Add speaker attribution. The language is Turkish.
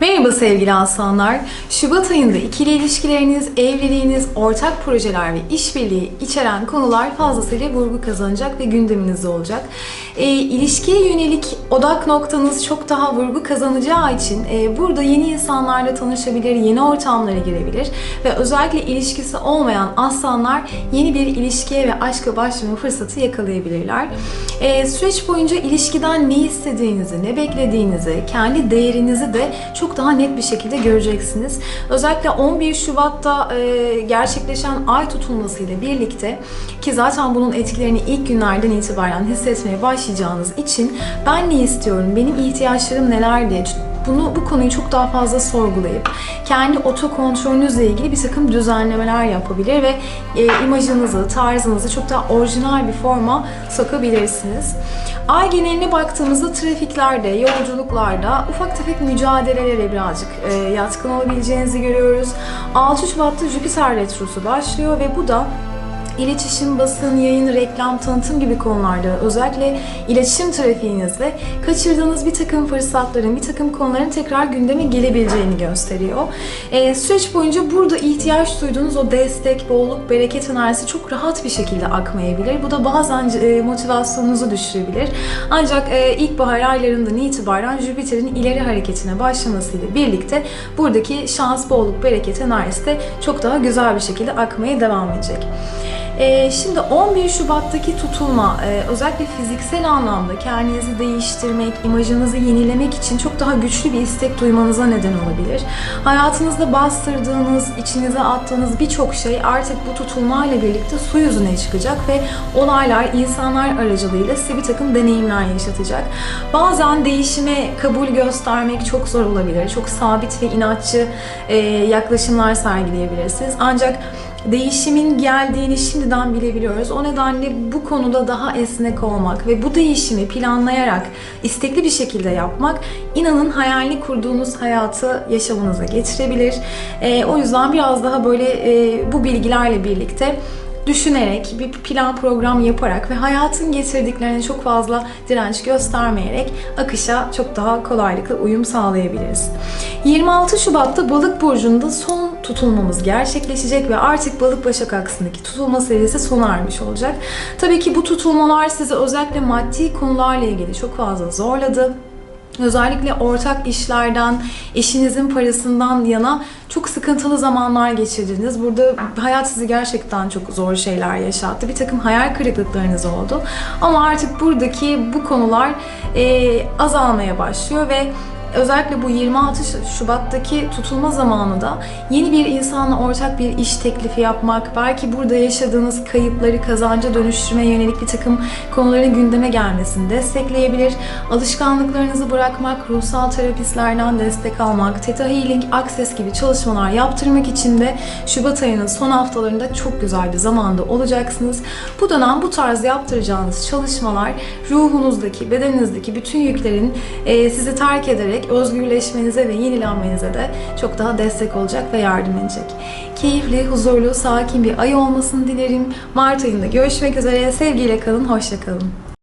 Speaker 1: Merhaba sevgili aslanlar. Şubat ayında ikili ilişkileriniz, evliliğiniz, ortak projeler ve işbirliği içeren konular fazlasıyla vurgu kazanacak ve gündeminizde olacak. E, ilişkiye yönelik odak noktanız çok daha vurgu kazanacağı için e, burada yeni insanlarla tanışabilir, yeni ortamlara girebilir ve özellikle ilişkisi olmayan aslanlar yeni bir ilişkiye ve aşka başlama fırsatı yakalayabilirler. E, süreç boyunca ilişkiden ne istediğinizi, ne beklediğinizi, kendi değerinizi de çok daha net bir şekilde göreceksiniz. Özellikle 11 Şubat'ta e, gerçekleşen ay tutulmasıyla birlikte ki zaten bunun etkilerini ilk günlerden itibaren hissetmeye başlayacağınız için ben ne istiyorum, benim ihtiyaçlarım neler diye bunu bu konuyu çok daha fazla sorgulayıp kendi otokontrolünüzle ilgili bir takım düzenlemeler yapabilir ve e, imajınızı, tarzınızı çok daha orijinal bir forma sokabilirsiniz. Ay geneline baktığımızda trafiklerde, yolculuklarda ufak tefek mücadelelere birazcık e, yatkın olabileceğinizi görüyoruz. 6 Şubat'ta Jüpiter Retrosu başlıyor ve bu da İletişim, basın, yayın, reklam, tanıtım gibi konularda özellikle iletişim trafiğinizde kaçırdığınız bir takım fırsatların, bir takım konuların tekrar gündeme gelebileceğini gösteriyor. Ee, süreç boyunca burada ihtiyaç duyduğunuz o destek, bolluk, bereket enerjisi çok rahat bir şekilde akmayabilir. Bu da bazen e, motivasyonunuzu düşürebilir. Ancak e, ilkbahar aylarından itibaren Jüpiter'in ileri hareketine başlamasıyla birlikte buradaki şans, bolluk, bereket enerjisi de çok daha güzel bir şekilde akmaya devam edecek. Ee, şimdi 11 Şubat'taki tutulma e, özellikle fiziksel anlamda kendinizi değiştirmek, imajınızı yenilemek için çok daha güçlü bir istek duymanıza neden olabilir. Hayatınızda bastırdığınız, içinize attığınız birçok şey artık bu tutulmayla birlikte su yüzüne çıkacak ve olaylar insanlar aracılığıyla size bir takım deneyimler yaşatacak. Bazen değişime kabul göstermek çok zor olabilir. Çok sabit ve inatçı e, yaklaşımlar sergileyebilirsiniz. Ancak değişimin geldiğini şimdiden bilebiliyoruz. O nedenle bu konuda daha esnek olmak ve bu değişimi planlayarak istekli bir şekilde yapmak inanın hayalini kurduğunuz hayatı yaşamınıza getirebilir. E, o yüzden biraz daha böyle e, bu bilgilerle birlikte düşünerek, bir plan program yaparak ve hayatın getirdiklerine çok fazla direnç göstermeyerek akışa çok daha kolaylıkla uyum sağlayabiliriz. 26 Şubat'ta Balık burcunda son tutulmamız gerçekleşecek ve artık Balık Başak aksındaki tutulma serisi sona ermiş olacak. Tabii ki bu tutulmalar sizi özellikle maddi konularla ilgili çok fazla zorladı. Özellikle ortak işlerden, eşinizin parasından yana çok sıkıntılı zamanlar geçirdiniz. Burada hayat sizi gerçekten çok zor şeyler yaşattı. Bir takım hayal kırıklıklarınız oldu. Ama artık buradaki bu konular e, azalmaya başlıyor ve özellikle bu 26 Şubat'taki tutulma zamanında yeni bir insanla ortak bir iş teklifi yapmak, belki burada yaşadığınız kayıpları kazanca dönüştürmeye yönelik bir takım konuların gündeme gelmesini destekleyebilir. Alışkanlıklarınızı bırakmak, ruhsal terapistlerden destek almak, Theta Healing, Access gibi çalışmalar yaptırmak için de Şubat ayının son haftalarında çok güzel bir zamanda olacaksınız. Bu dönem bu tarz yaptıracağınız çalışmalar ruhunuzdaki, bedeninizdeki bütün yüklerin e, sizi terk ederek özgürleşmenize ve yenilenmenize de çok daha destek olacak ve yardım edecek. Keyifli, huzurlu, sakin bir ay olmasını dilerim. Mart ayında görüşmek üzere. Sevgiyle kalın, hoşça kalın.